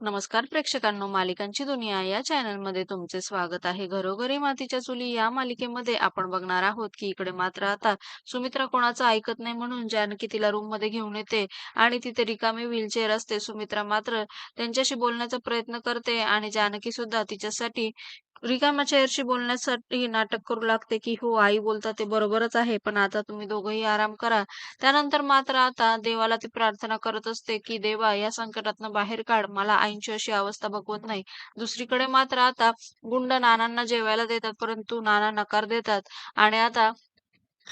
नमस्कार प्रेक्षकांनो मालिकांची दुनिया या चॅनलमध्ये तुमचे स्वागत आहे. घरोघरी मातीच्या चुली या मालिकेमध्ये आपण बघणार आहोत की इकडे मात्र आता सुमित्रा कोणाचं ऐकत नाही म्हणून जानकी तिला रूममध्ये घेऊन येते आणि तिथे रिकामी व्हीलचेअर असते. सुमित्रा मात्र त्यांच्याशी बोलण्याचा प्रयत्न करते आणि जानकी सुद्धा तिच्यासाठी रिकाम्या चेअरशी बोलण्यासाठी नाटक करू लागते की हो आई बोलतात ते बरोबरच आहे पण आता तुम्ही दोघंही आराम करा. त्यानंतर मात्र आता देवाला ती प्रार्थना करत असते की देवा या संकटातनं बाहेर काढ मला आईंची अशी अवस्था बघवत नाही. दुसरीकडे मात्र आता गुंड नानांना जेवायला देतात परंतु नाना नकार देतात. आणि आता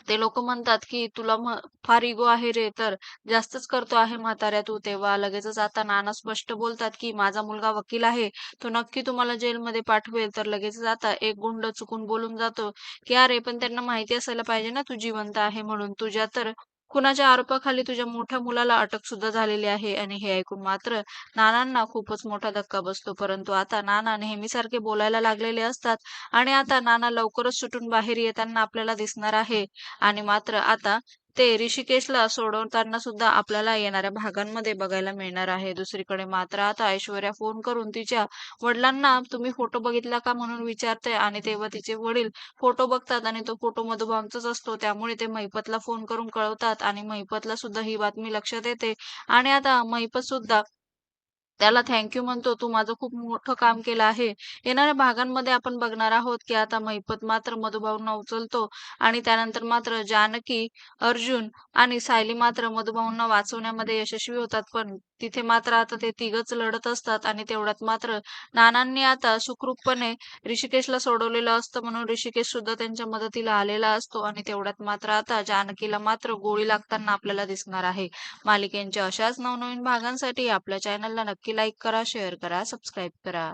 ते लोक म्हणतात की तुला फार इगो आहे रे तर जास्तच करतो आहे म्हाताऱ्या तू. तेव्हा लगेचच आता नाना स्पष्ट बोलतात की माझा मुलगा वकील आहे तो नक्की तुम्हाला जेलमध्ये पाठवेल. तर लगेचच आता एक गुंड चुकून बोलून जातो की अरे पण त्यांना माहिती असायला पाहिजे ना तू जिवंत आहे म्हणून. तुझ्या तर कुणाच्या आरोपाखाली तुझ्या मोठ्या मुलाला अटक सुद्धा झालेली आहे? आणि हे ऐकून मात्र नानांना खूपच मोठा धक्का बसतो. परंतु आता नाना नेहमीसारखे बोलायला लागलेले असतात आणि आता नाना लवकरच सुटून बाहेर येताना आपल्याला दिसणार आहे. आणि मात्र आता ते ऋषिकेशला सोडवताना सुद्धा आपल्याला येणाऱ्या भागांमध्ये बघायला मिळणार आहे. दुसरीकडे मात्र आता ऐश्वर्या फोन करून तिच्या वडिलांना तुम्ही फोटो बघितला का? म्हणून विचारते आणि तेव्हा तिचे वडील फोटो बघतात आणि तो फोटो मधुभाऊंचाच असतो. त्यामुळे ते महिपतला फोन करून कळवतात आणि महिपतला सुद्धा ही बातमी लक्षात येते. आणि आता महिपत सुद्धा त्याला थँक्यू म्हणतो. तू माझं खूप मोठं काम केलं आहे. येणाऱ्या भागांमध्ये आपण बघणार आहोत की आता महिपत मात्र मधुभाऊंना उचलतो आणि त्यानंतर मात्र जानकी अर्जुन आणि सायली मात्र मधुभाऊंना वाचवण्यामध्ये यशस्वी होतात. पण तिथे मात्र आता ते तिघच लढत असतात आणि तेवढ्यात मात्र नानांनी आता सुखरूपपणे ऋषिकेशला सोडवलेलं असतं म्हणून ऋषिकेश सुद्धा त्यांच्या मदतीला आलेला असतो आणि तेवढ्यात मात्र आता जानकीला मात्र गोळी लागताना आपल्याला दिसणार आहे. मालिकेच्या अशाच नवनवीन भागांसाठी आपल्या चॅनलला नक्की लाईक करा शेअर करा सबस्क्राईब करा.